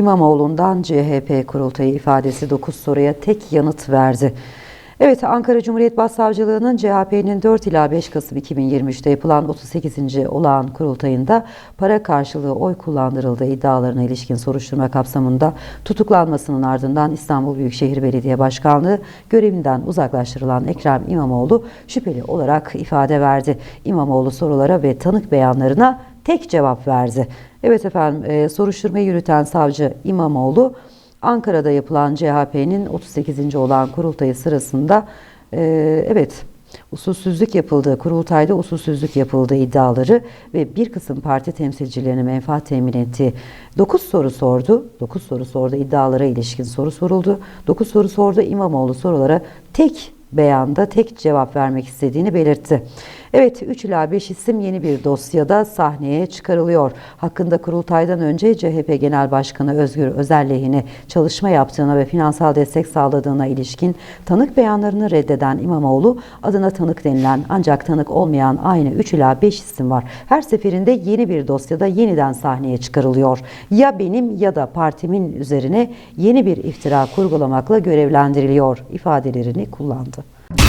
İmamoğlu'ndan CHP kurultayı ifadesi 9 soruya tek yanıt verdi. Evet Ankara Cumhuriyet Başsavcılığı'nın CHP'nin 4 ila 5 Kasım 2023'te yapılan 38. olağan kurultayında para karşılığı oy kullandırıldığı iddialarına ilişkin soruşturma kapsamında tutuklanmasının ardından İstanbul Büyükşehir Belediye Başkanlığı görevinden uzaklaştırılan Ekrem İmamoğlu şüpheli olarak ifade verdi. İmamoğlu sorulara ve tanık beyanlarına tek cevap verdi. Evet efendim e, soruşturmayı yürüten savcı İmamoğlu Ankara'da yapılan CHP'nin 38. olan kurultayı sırasında e, evet usulsüzlük yapıldığı, kurultayda usulsüzlük yapıldığı iddiaları ve bir kısım parti temsilcilerine menfaat temin ettiği 9 soru sordu. 9 soru sordu. iddialara ilişkin soru soruldu. 9 soru sordu. İmamoğlu sorulara tek beyanda tek cevap vermek istediğini belirtti. Evet 3 ila 5 isim yeni bir dosyada sahneye çıkarılıyor. Hakkında kurultaydan önce CHP Genel Başkanı Özgür Özel lehine çalışma yaptığına ve finansal destek sağladığına ilişkin tanık beyanlarını reddeden İmamoğlu adına tanık denilen ancak tanık olmayan aynı 3 ila 5 isim var. Her seferinde yeni bir dosyada yeniden sahneye çıkarılıyor. Ya benim ya da partimin üzerine yeni bir iftira kurgulamakla görevlendiriliyor ifadelerini kullandı.